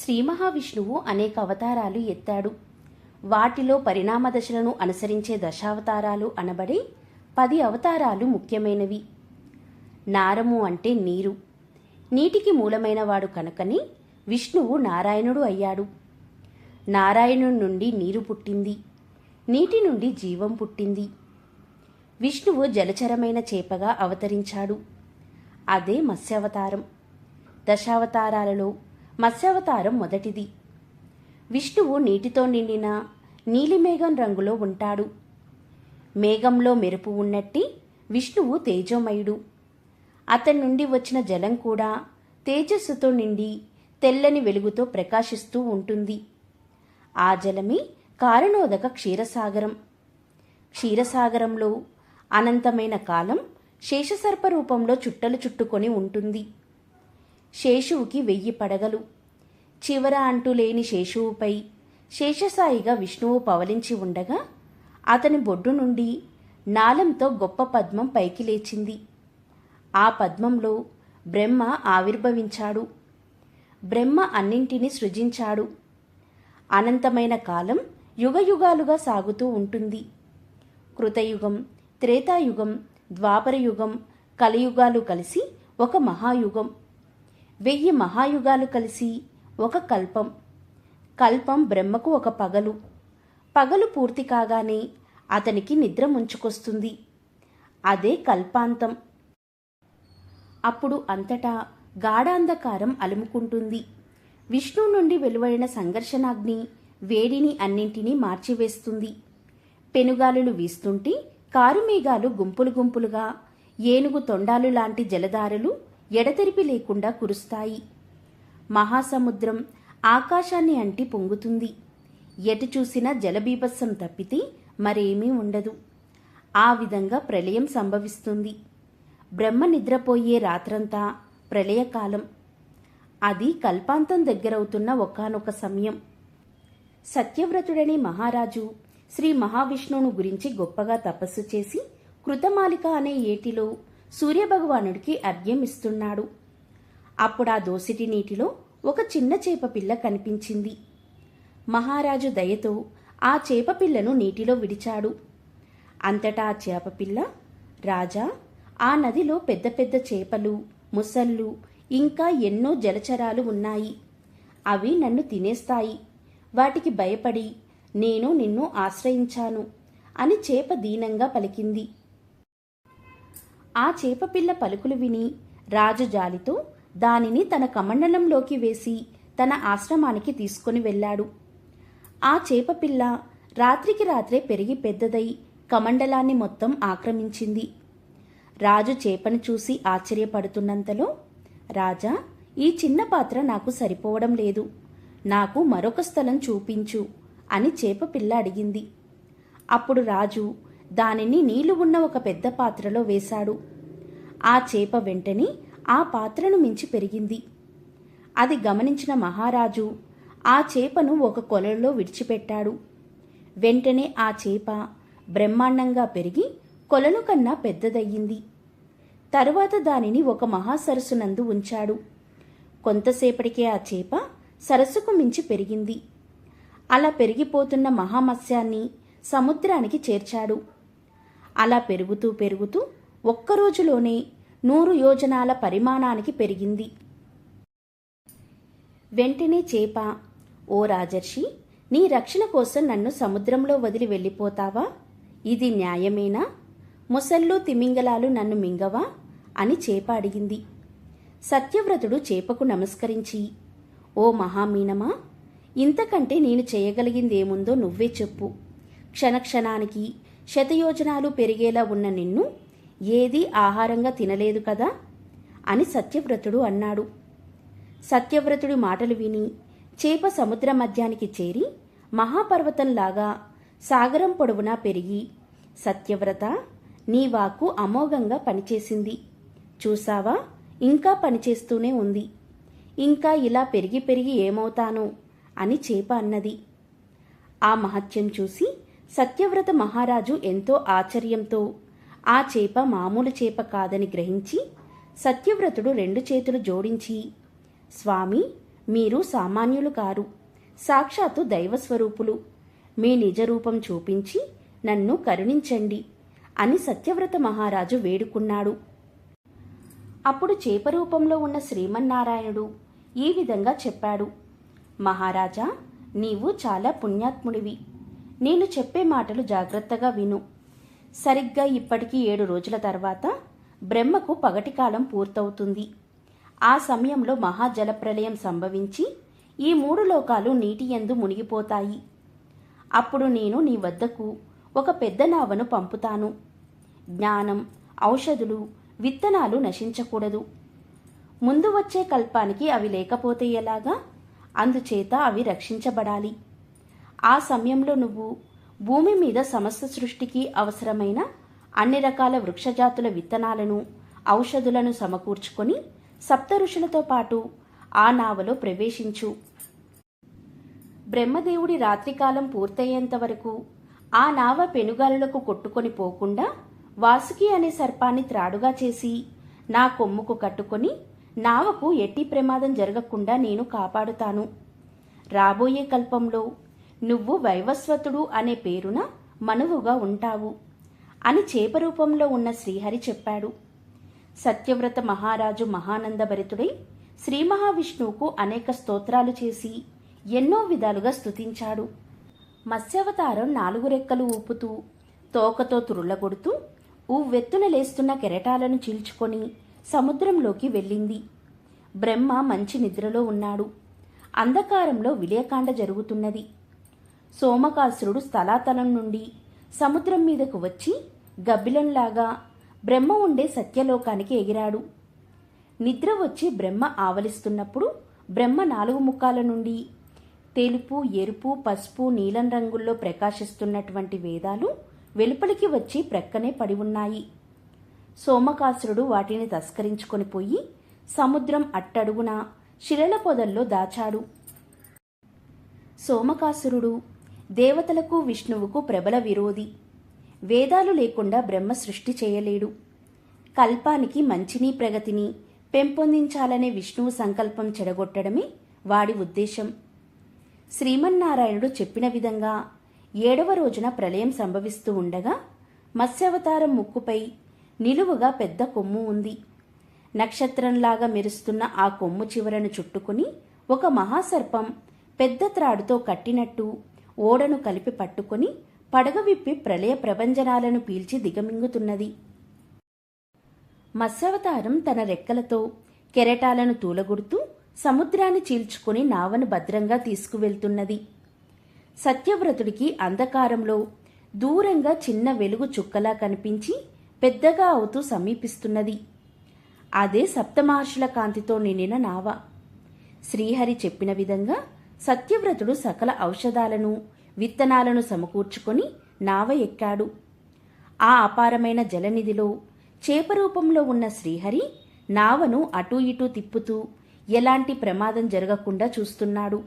శ్రీ మహావిష్ణువు అనేక అవతారాలు ఎత్తాడు. వాటిలో పరిణామ దశలను అనుసరించే దశావతారాలు అనబడే పది అవతారాలు ముఖ్యమైనవి. నారము అంటే నీరు. నీటికి మూలమైనవాడు కనుకని విష్ణువు నారాయణుడు అయ్యాడు. నారాయణుడి నుండి నీరు పుట్టింది. నీటి నుండి జీవం పుట్టింది. విష్ణువు జలచరమైన చేపగా అవతరించాడు. అదే మత్స్యావతారం. దశావతారాలలో మత్స్యావతారం మొదటిది. విష్ణువు నీటితో నిండిన నీలిమేఘం రంగులో ఉంటాడు. మేఘంలో మెరుపు ఉన్నట్టి విష్ణువు తేజోమయుడు. అతని నుండి వచ్చిన జలం కూడా తేజస్సుతో నిండి తెల్లని వెలుగుతో ప్రకాశిస్తూ ఉంటుంది. ఆ జలమే కారణోదక క్షీరసాగరం. క్షీరసాగరంలో అనంతమైన కాలం శేషసర్ప రూపంలో చుట్టలు చుట్టుకొని ఉంటుంది. శేషువుకి వెయ్యి పడగలు. చివర అంటూ లేని శేషువుపై శేషసాయిగా విష్ణువు పవలించి ఉండగా అతని బొడ్డు నుండి నాలంతో గొప్ప పద్మం పైకి లేచింది. ఆ పద్మంలో బ్రహ్మ ఆవిర్భవించాడు. బ్రహ్మ అన్నింటినీ సృజించాడు. అనంతమైన కాలం యుగయుగాలుగా సాగుతూ ఉంటుంది. కృతయుగం త్రేతాయుగం ద్వాపరయుగం కలియుగాలు కలిసి ఒక మహాయుగం. వెయ్యి మహాయుగాలు కలిసి ఒక కల్పం. కల్పం బ్రహ్మకు ఒక పగలు. పగలు పూర్తి కాగానే అతనికి నిద్ర ముంచుకొస్తుంది. అదే కల్పాంతం. అప్పుడు అంతటా గాఢాంధకారం అలుముకుంటుంది. విష్ణు నుండి వెలువడిన సంఘర్షణాగ్ని వేడిని అన్నింటినీ మార్చివేస్తుంది. పెనుగాలులు వీస్తుంటే కారుమేఘాలు గుంపులు గుంపులుగా ఏనుగు తొండాలు లాంటి జలధారలు ఎడతెరిపి లేకుండా కురుస్తాయి. మహాసముద్రం ఆకాశాన్ని అంటి పొంగుతుంది. ఎటు చూసినా జలబీభత్సం తప్పితే మరేమీ ఉండదు. ఆ విధంగా ప్రళయం సంభవిస్తుంది. బ్రహ్మ నిద్రపోయే రాత్రంతా ప్రళయకాలం. అది కల్పాంతం దగ్గరవుతున్న ఒకానొక సమయం. సత్యవ్రతుడనే మహారాజు శ్రీ మహావిష్ణువును గురించి గొప్పగా తపస్సు చేసి కృతమాలిక అనే ఏటిలో సూర్యభగవానుడికి అర్ఘ్యం ఇస్తున్నాడు అప్పుడు ఆ దోసిటి నీటిలో ఒక చిన్న చేప పిల్ల కనిపించింది. మహారాజు దయతో ఆ చేప పిల్లను నీటిలో విడిచాడు. అంతటా ఆ చేపపిల్ల రాజా ఆ నదిలో పెద్ద పెద్ద చేపలు ముసళ్ళు ఇంకా ఎన్నో జలచరాలు ఉన్నాయి. అవి నన్ను తినేస్తాయి. వాటికి భయపడి నేను నిన్ను ఆశ్రయించాను అని చేప దీనంగా పలికింది. ఆ చేపపిల్ల పలుకులు విని రాజు జాలితో దానిని తన కమండలంలోకి వేసి తన ఆశ్రమానికి తీసుకుని వెళ్ళాడు. ఆ చేపపిల్ల రాత్రికి రాత్రే పెరిగి పెద్దదై కమండలాన్ని మొత్తం ఆక్రమించింది. రాజు చేపను చూసి ఆశ్చర్యపడుతున్నంతలో రాజా ఈ చిన్న పాత్ర నాకు సరిపోవడం లేదు. నాకు మరొక స్థలం చూపించు అని చేపపిల్ల అడిగింది. అప్పుడు రాజు దానిని నీళ్ళు ఉన్న ఒక పెద్ద పాత్రలో వేశాడు. ఆ చేప వెంటనే ఆ పాత్రను మించి పెరిగింది. అది గమనించిన మహారాజు ఆ చేపను ఒక కొలలో విడిచిపెట్టాడు. వెంటనే ఆ చేప బ్రహ్మాండంగా పెరిగి కొలను కన్నా పెద్దదయ్యింది. తరువాత దానిని ఒక మహాసరస్సునందు ఉంచాడు. కొంతసేపటికే ఆ చేప సరస్సుకు మించి పెరిగింది. అలా పెరిగిపోతున్న మహామత్స్యాన్ని సముద్రానికి చేర్చాడు. అలా పెరుగుతూ పెరుగుతూ ఒక్క రోజులోనే నూరు యోజనాల పరిమాణానికి పెరిగింది. వెంటనే చేప ఓ రాజర్షి నీ రక్షణ కోసం నన్ను సముద్రంలో వదిలి వెళ్ళిపోతావా? ఇది న్యాయమేనా? ముసళ్ళు తిమింగలాలు నన్ను మింగవా? అని చేప అడిగింది. సత్యవ్రతుడు చేపకు నమస్కరించి ఓ మహామీనమా ఇంతకంటే నేను చేయగలిగిందేముందో నువ్వే చెప్పు. క్షణక్షణానికి శతయోజనాలు పెరిగేలా ఉన్న నిన్ను ఏదీ ఆహారంగా తినలేదు కదా? అని సత్యవ్రతుడు అన్నాడు. సత్యవ్రతుడి మాటలు విని చేప సముద్ర మధ్యానికి చేరి మహాపర్వతంలాగా సాగరం పొడవునా పెరిగి సత్యవ్రత నీ వాక్కు అమోఘంగా పనిచేసింది. చూసావా? ఇంకా పనిచేస్తూనే ఉంది. ఇంకా ఇలా పెరిగి పెరిగి ఏమవుతానో? అని చేప అన్నది. ఆ మహత్యం చూసి సత్యవ్రత మహారాజు ఎంతో ఆశ్చర్యంతో ఆ చేప మామూలు చేప కాదని గ్రహించి సత్యవ్రతుడు రెండు చేతులు జోడించి స్వామి మీరు సామాన్యులు కారు. సాక్షాత్తు దైవస్వరూపులు. మీ నిజ రూపం చూపించి నన్ను కరుణించండి అని సత్యవ్రత మహారాజు వేడుకున్నాడు. అప్పుడు చేప రూపంలో ఉన్న శ్రీమన్నారాయణుడు ఈ విధంగా చెప్పాడు. మహారాజా నీవు చాలా పుణ్యాత్ముడివి. నేను చెప్పే మాటలు జాగ్రత్తగా విను. సరిగ్గా ఇప్పటికి ఏడు రోజుల తర్వాత బ్రహ్మకు పగటి కాలం పూర్తవుతుంది. ఆ సమయంలో మహాజలప్రలయం సంభవించి ఈ మూడు లోకాలు నీటి యందు మునిగిపోతాయి. అప్పుడు నేను నీ వద్దకు ఒక పెద్ద నావను పంపుతాను. జ్ఞానం ఔషధులు విత్తనాలు నశించకూడదు. ముందు వచ్చే కల్పానికి అవి లేకపోతే ఎలాగా? అందుచేత అవి రక్షించబడాలి. ఆ సమయంలో నువ్వు భూమి మీద సమస్త సృష్టికి అవసరమైన అన్ని రకాల వృక్షజాతుల విత్తనాలను ఔషధులను సమకూర్చుకొని సప్త ఋషులతో పాటు ఆ నావలో ప్రవేశించు. బ్రహ్మదేవుడి రాత్రికాలం పూర్తయ్యేంత వరకు ఆ నావ పెనుగాలులకు కొట్టుకొని పోకుండా వాసుకి అనే సర్పాన్ని త్రాడుగా చేసి నా కొమ్ముకు కట్టుకొని నావకు ఎట్టి ప్రమాదం జరగకుండా నేను కాపాడుతాను. రాబోయే కల్పంలో నువ్వు వైవస్వతుడు అనే పేరున మనువుగా ఉంటావు అని చేప రూపంలో ఉన్న శ్రీహరి చెప్పాడు. సత్యవ్రత మహారాజు మహానందభరితుడై శ్రీ మహావిష్ణువుకు అనేక స్తోత్రాలు చేసి ఎన్నో విధాలుగా స్తుతించాడు. మత్స్యావతారం నాలుగు రెక్కలు ఊపుతూ తోకతో తురుళ్ళగొడుతూ ఉవ్వెత్తున లేస్తున్న కెరటాలను చీల్చుకొని సముద్రంలోకి వెళ్ళింది. బ్రహ్మ మంచి నిద్రలో ఉన్నాడు. అంధకారంలో విలయకాండ జరుగుతున్నది. సోమకాసురుడు స్థలాతలం నుండి సముద్రం మీదకు వచ్చి గబ్బిలంలాగా బ్రహ్మ ఉండే సత్యలోకానికి ఎగిరాడు. నిద్ర వచ్చి బ్రహ్మ ఆవలిస్తున్నప్పుడు బ్రహ్మ నాలుగు ముఖాల నుండి తెలుపు ఎరుపు పసుపు నీలం రంగుల్లో ప్రకాశిస్తున్నటువంటి వేదాలు వెలుపలికి వచ్చి ప్రక్కనే పడి ఉన్నాయి. సోమకాసురుడు వాటిని తస్కరించుకొని పోయి సముద్రం అట్టడుగున శిలల పొదల్లో దాచాడు. సోమకాసురుడు దేవతలకు విష్ణువుకు ప్రబల విరోధి. వేదాలు లేకుండా బ్రహ్మ సృష్టి చేయలేడు. కల్పానికి మంచిని ప్రగతిని పెంపొందించాలనే విష్ణువు సంకల్పం చెడగొట్టడమే వాడి ఉద్దేశం. శ్రీమన్నారాయణుడు చెప్పిన విధంగా ఏడవ రోజున ప్రళయం సంభవిస్తూ ఉండగా మత్స్యావతారం ముక్కుపై నిలువుగా పెద్ద కొమ్ము ఉంది. నక్షత్రంలాగా మెరుస్తున్న ఆ కొమ్ము చివరను చుట్టుకుని ఒక మహాసర్పం పెద్ద త్రాడుతో కట్టినట్టు ఓడను కలిపి పట్టుకొని పడగ విప్పి ప్రళయ ప్రభంజనాలను పీల్చి దిగమింగుతున్నది. మత్స్యవతారం తన రెక్కలతో కెరటాలను తూలగుడుతూ సముద్రాన్ని చీల్చుకుని నావను భద్రంగా తీసుకువెళ్తున్నది. సత్యవ్రతుడికి అంధకారంలో దూరంగా చిన్న వెలుగు చుక్కలా కనిపించి పెద్దగా అవుతూ సమీపిస్తున్నది. అదే సప్తమహర్షుల కాంతితో నిండిన నావ. శ్రీహరి చెప్పిన విధంగా సత్యవ్రతుడు సకల ఔషధాలను విత్తనాలను సమకూర్చుకొని నావ ఎక్కాడు. ఆ అపారమైన జలనిధిలో చేప రూపంలో ఉన్న శ్రీహరి నావను అటూ ఇటూ తిప్పుతూ ఎలాంటి ప్రమాదం జరగకుండా చూస్తున్నాడు.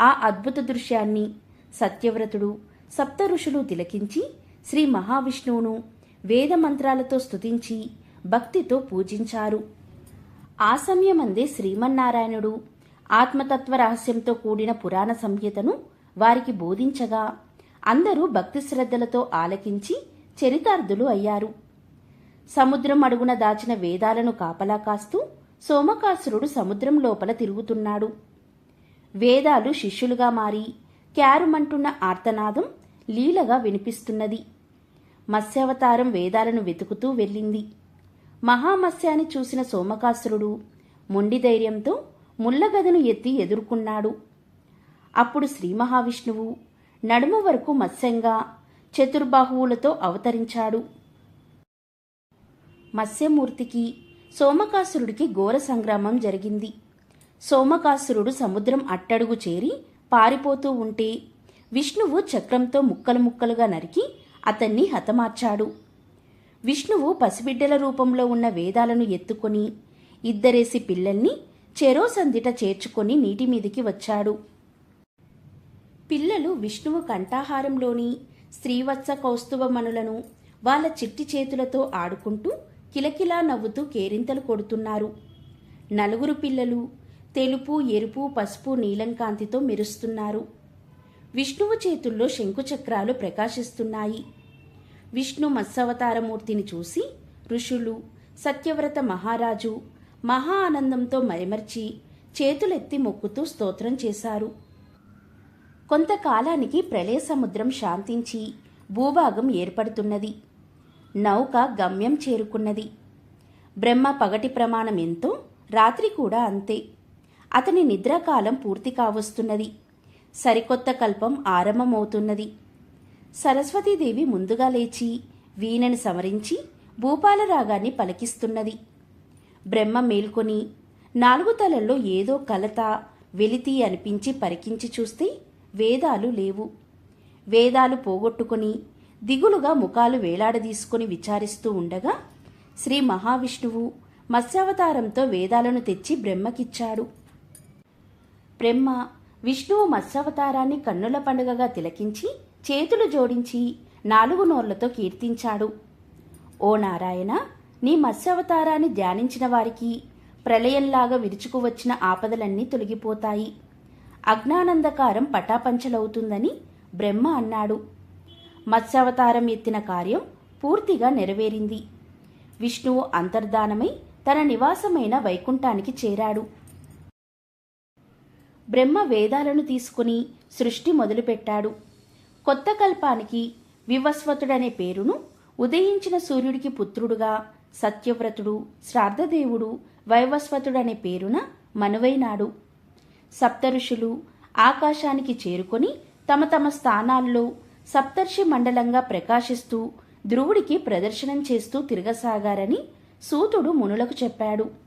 ఆ అద్భుత దృశ్యాన్ని సత్యవ్రతుడు సప్త ఋషులు తిలకించి శ్రీ మహావిష్ణువును వేదమంత్రాలతో స్తుతించి భక్తితో పూజించారు. ఆ సమయమందే శ్రీమన్నారాయణుడు ఆత్మతత్వ రహస్యంతో కూడిన పురాణ సంహితను వారికి బోధించగా అందరూ భక్తి శ్రద్ధలతో ఆలకించి చరితార్థులు అయ్యారు. సముద్రం అడుగున దాచిన వేదాలను కాపలా కాస్తూ సోమకాసురుడు సముద్రం లోపల తిరుగుతున్నాడు. వేదాలు శిష్యులుగా మారి క్యారుమంటున్న ఆర్తనాదం లీలగా వినిపిస్తున్నది. మత్స్యావతారం వేదాలను వెతుకుతూ వెళ్ళింది. మహామత్స్యాన్ని చూసిన సోమకాసురుడు మొండి ధైర్యంతో ముళ్ళగదను ఎత్తి ఎదుర్కొన్నాడు. అప్పుడు శ్రీ మహావిష్ణువు నడుము వరకు మత్స్యంగా చతుర్బాహువులతో అవతరించాడు. మత్స్యమూర్తికి సోమకాసురుడికి ఘోర సంగ్రామం జరిగింది. సోమకాసురుడు సముద్రం అట్టడుగు చేరి పారిపోతూ ఉంటే విష్ణువు చక్రంతో ముక్కలు ముక్కలుగా నరికి అతన్ని హతమార్చాడు. విష్ణువు పసిబిడ్డల రూపంలో ఉన్న వేదాలను ఎత్తుకొని ఇద్దరేసి పిల్లల్ని చెరో సందిట చేర్చుకొని నీటి మీదికి వచ్చాడు. పిల్లలు విష్ణువు కంఠాహారంలోని శ్రీవత్స కౌస్తుభమణులను వాళ్ళ చిట్టి చేతులతో ఆడుకుంటూ కిలకిలా నవ్వుతూ కేరింతలు కొడుతున్నారు. నలుగురు పిల్లలు తెలుపు ఎరుపు పసుపు నీలం కాంతితో మెరుస్తున్నారు. విష్ణువు చేతుల్లో శంకుచక్రాలు ప్రకాశిస్తున్నాయి. విష్ణు మత్స్యవతారమూర్తిని చూసి ఋషులు సత్యవ్రత మహారాజు మహా ఆనందంతో మరిమర్చి చేతులెత్తి మొక్కుతూ స్తోత్రం చేశారు. కొంతకాలానికి ప్రళయ సముద్రం శాంతించి భూభాగం ఏర్పడుతున్నది. నౌక గమ్యం చేరుకున్నది. బ్రహ్మ పగటి ప్రమాణం ఎంతో రాత్రి కూడా అంతే. అతని నిద్రాకాలం పూర్తి కావస్తున్నది. సరికొత్త కల్పం ఆరంభమవుతున్నది. సరస్వతీదేవి ముందుగా లేచి వీణని సమరించి భూపాల రాగాన్ని పలికిస్తున్నది. బ్రహ్మ మేల్కొని నాలుగు తలల్లో ఏదో కలత వెలితి అనిపించి పరికించి చూస్తే వేదాలు లేవు. వేదాలు పోగొట్టుకుని దిగులుగా ముఖాలు వేలాడదీసుకుని విచారిస్తూ ఉండగా శ్రీ మహావిష్ణువు మత్స్యావతారంతో వేదాలను తెచ్చి బ్రహ్మకిచ్చాడు. బ్రహ్మ విష్ణువు మత్స్యావతారాన్ని కన్నుల పండుగగా తిలకించి చేతులు జోడించి నాలుగు నోర్లతో కీర్తించాడు. ఓ నారాయణ నీ మత్స్యావతారాన్ని ధ్యానించిన వారికి ప్రళయంలాగా విరుచుకు వచ్చిన ఆపదలన్నీ తొలగిపోతాయి. అజ్ఞానందకారం పటాపంచలవుతుందని బ్రహ్మ అన్నాడు. మత్స్యావతారం ఎత్తిన కార్యం పూర్తిగా నెరవేరింది. విష్ణువు అంతర్ధానమై తన నివాసమైన వైకుంఠానికి చేరాడు. బ్రహ్మ వేదాలను తీసుకుని సృష్టి మొదలుపెట్టాడు. కొత్త కల్పానికి వివస్వతుడనే పేరును ఉదయించిన సూర్యుడికి పుత్రుడుగా సత్యవ్రతుడు శ్రాద్ధదేవుడు వైవస్వతుడనే పేరున మనువైనాడు. సప్తఋషులు ఆకాశానికి చేరుకొని తమ తమ స్థానాల్లో సప్తర్షి మండలంగా ప్రకాశిస్తూ ధ్రువుడికి ప్రదర్శనం చేస్తూ తిరగసాగారని సూతుడు మునులకు చెప్పాడు.